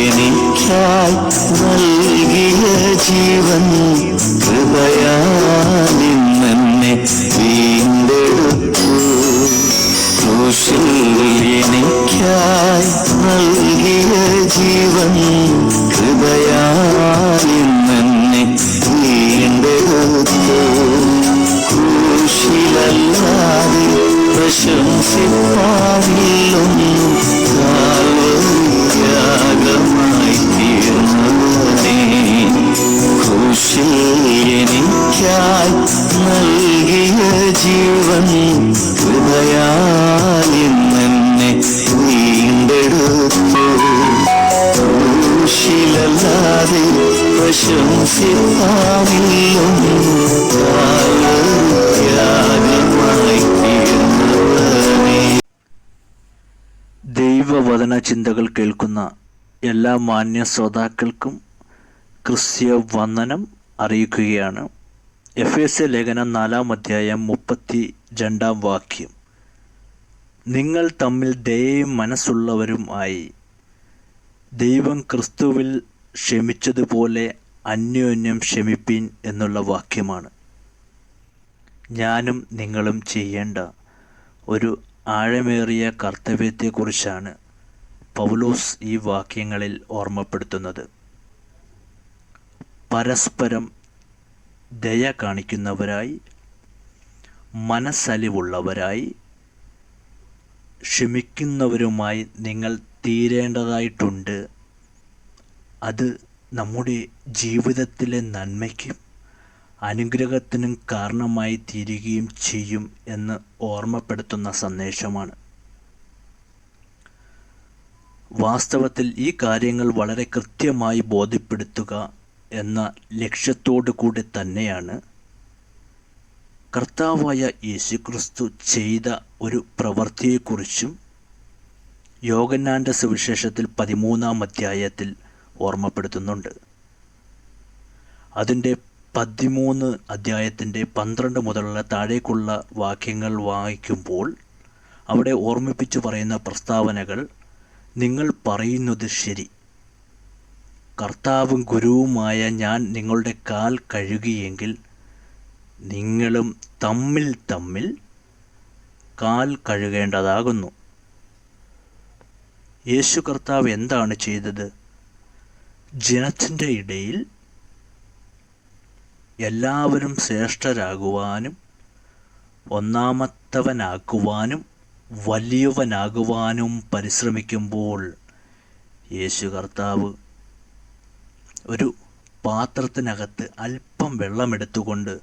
എനിക്കായി നൽകിയ ജീവൻ കൃപയാലിന്നെ ദൈവവചന ചിന്തകൾ കേൾക്കുന്ന എല്ലാ മാന്യ ശ്രോതാക്കൾക്കും ക്രിസ്ത്യ വന്ദനം അറിയിക്കുകയാണ്. എഫ് എസ് എ ലേഖനം നാലാം അധ്യായം മുപ്പത്തി രണ്ടാം വാക്യം. നിങ്ങൾ തമ്മിൽ ദയയും മനസ്സുള്ളവരും ആയി. ദൈവം ക്രിസ്തുവിൽ ക്ഷമിച്ചതുപോലെ അന്യോന്യം ക്ഷമിപ്പീൻ എന്നുള്ള വാക്യമാണ്. ഞാനും നിങ്ങളും ചെയ്യേണ്ട ഒരു ആഴമേറിയ കർത്തവ്യത്തെക്കുറിച്ചാണ് പൗലോസ് ഈ വാക്യങ്ങളിൽ ഓർമ്മപ്പെടുത്തുന്നത്. പരസ്പരം ദയ കാണിക്കുന്നവരായി മനസ്സലിവുള്ളവരായി ക്ഷമിക്കുന്നവരുമായി നിങ്ങൾ തീരേണ്ടതായിട്ടുണ്ട്. അത് നമ്മുടെ ജീവിതത്തിലെ നന്മയ്ക്കും അനുഗ്രഹത്തിനും കാരണമായി തീരുകയും ചെയ്യും എന്ന് ഓർമ്മപ്പെടുത്തുന്ന സന്ദേശമാണ്. വാസ്തവത്തിൽ ഈ കാര്യങ്ങൾ വളരെ കൃത്യമായി ബോധ്യപ്പെടുത്തുക എന്ന ലക്ഷ്യത്തോടു കൂടി തന്നെയാണ് കർത്താവായ യേശുക്രിസ്തു ചെയ്ത ഒരു പ്രവൃത്തിയെക്കുറിച്ചും യോഗന്നാന്റെ സുവിശേഷത്തിൽ പതിമൂന്നാം അധ്യായത്തിൽ ഓർമ്മപ്പെടുത്തുന്നുണ്ട്. അതിന്റെ പതിമൂന്ന് അധ്യായത്തിന്റെ പന്ത്രണ്ട് മുതലുള്ള താഴേക്കുള്ള വാക്യങ്ങൾ വായിക്കുമ്പോൾ അവിടെ ഓർമ്മിപ്പിച്ചു പറയുന്ന പ്രസ്താവനകൾ നിങ്ങൾ പറയുന്നത് ശരി. കർത്താവും ഗുരുവുമായ ഞാൻ നിങ്ങളുടെ കാൽ കഴുകിയെങ്കിൽ നിങ്ങളും തമ്മിൽ തമ്മിൽ കാൽ കഴുകേണ്ടതാകുന്നു. യേശു കർത്താവ് എന്താണ് ചെയ്തത്? ജനത്തിന്റെ ഇടയിൽ എല്ലാവരും ശ്രേഷ്ഠരാകുവാനും ഒന്നാമത്തവനാക്കുവാനും വലിയവനാകുവാനും പരിശ്രമിക്കുമ്പോൾ യേശു കർത്താവ് ഒരു പാത്രത്തിനകത്ത് അല്പം വെള്ളമെടുത്തുകൊണ്ട്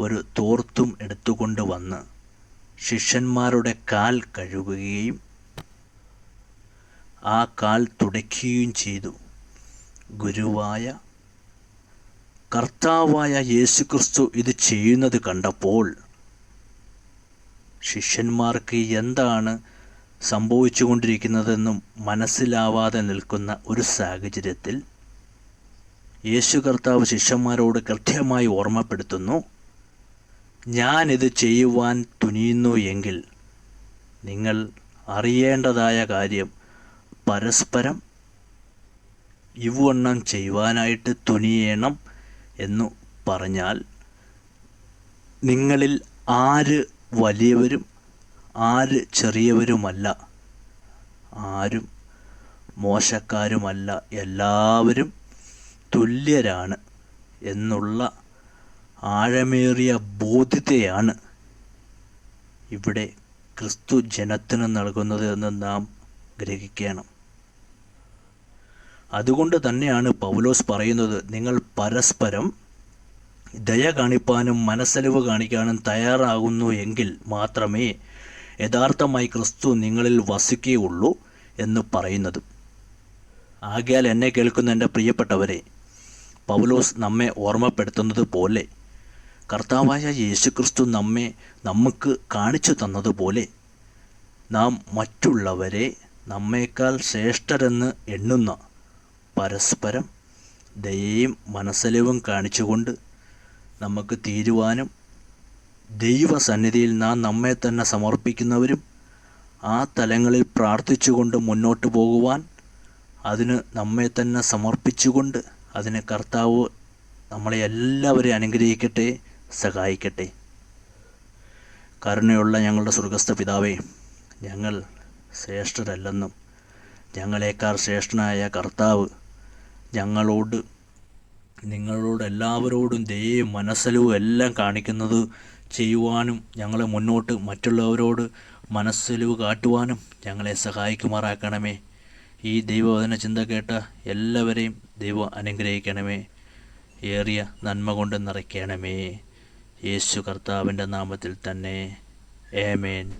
ഒരു തോർത്തും എടുത്തുകൊണ്ട് വന്ന് ശിഷ്യന്മാരുടെ കാൽ കഴുകുകയും ആ കാൽ തുടയ്ക്കുകയും ചെയ്തു. ഗുരുവായ കർത്താവായ യേശുക്രിസ്തു ഇത് ചെയ്യുന്നത് കണ്ടപ്പോൾ ശിഷ്യന്മാർക്ക് എന്താണ് സംഭവിച്ചുകൊണ്ടിരിക്കുന്നതെന്നും മനസ്സിലാവാതെ നിൽക്കുന്ന ഒരു സാഹചര്യത്തിൽ യേശു കർത്താവ് ശിഷ്യന്മാരോട് കൃത്യമായി ഓർമ്മപ്പെടുത്തുന്നു ഞാനിത് ചെയ്യുവാൻ തുനിയുന്നു എങ്കിൽ നിങ്ങൾ അറിയേണ്ടതായ കാര്യം പരസ്പരം ഇവണ്ണം ചെയ്യുവാനായിട്ട് തുനിയണം എന്നു പറഞ്ഞാൽ നിങ്ങളിൽ ആര് വലിയവരും ആര് ചെറിയവരുമല്ല ആരും മോശക്കാരുമല്ല എല്ലാവരും തുല്യരാണ് എന്നുള്ള ആഴമേറിയ ബോധ്യതയാണ് ഇവിടെ ക്രിസ്തു ജനത്തിന് നൽകുന്നത് എന്ന് നാം ഗ്രഹിക്കണം. അതുകൊണ്ട് തന്നെയാണ് പൗലോസ് പറയുന്നത് നിങ്ങൾ പരസ്പരം ദയ കാണിപ്പാനും മനസ്സലിവ് കാണിക്കാനും തയ്യാറാകുന്നു എങ്കിൽ മാത്രമേ യഥാർത്ഥമായി ക്രിസ്തു നിങ്ങളിൽ വസിക്കുകയുള്ളൂ എന്ന് പറയുന്നത്. ആകയാൽ എന്നെ കേൾക്കുന്ന എന്റെ പ്രിയപ്പെട്ടവരെ പൗലോസ് നമ്മെ ഓർമ്മപ്പെടുത്തുന്നത് പോലെ കർത്താവായ യേശുക്രിസ്തു നമ്മെ നമുക്ക് കാണിച്ചു തന്നതുപോലെ നാം മറ്റുള്ളവരെ നമ്മേക്കാൾ ശ്രേഷ്ഠരെന്ന് എണ്ണുന്ന പരസ്പരം ദയയും മനസ്സലിവും കാണിച്ചുകൊണ്ട് നമുക്ക് തീരുവാനും ദൈവസന്നിധിയിൽ നാം നമ്മെ തന്നെ സമർപ്പിക്കുന്നവരും ആ തലങ്ങളിൽ പ്രാർത്ഥിച്ചുകൊണ്ട് മുന്നോട്ട് പോകുവാൻ അതിന് നമ്മെ തന്നെ സമർപ്പിച്ചുകൊണ്ട് അതിന് കർത്താവ് നമ്മളെ എല്ലാവരെയും അനുഗ്രഹിക്കട്ടെ സഹായിക്കട്ടെ. കരുണയുള്ള ഞങ്ങളുടെ സ്വർഗസ്ഥ പിതാവേ ഞങ്ങൾ ശ്രേഷ്ഠരല്ലെന്നും ഞങ്ങളെക്കാൾ ശ്രേഷ്ഠനായ കർത്താവ് ഞങ്ങളോട് നിങ്ങളോട് എല്ലാവരോടും ദയയും മനസ്സലവും എല്ലാം കാണിക്കുന്നത് ചെയ്യുവാനും ഞങ്ങളെ മുന്നോട്ട് മറ്റുള്ളവരോട് മനസ്സലിവ് കാട്ടുവാനും ഞങ്ങളെ സഹായിക്കുമാറാക്കണമേ. ഈ ദൈവവചന ചിന്ത കേട്ട എല്ലാവരെയും ദൈവം അനുഗ്രഹിക്കണമേ. ഏറിയ നന്മ കൊണ്ട് നിറയ്ക്കണമേ. യേശു കർത്താവിന്റെ നാമത്തിൽ തന്നെ. ഏമേൻ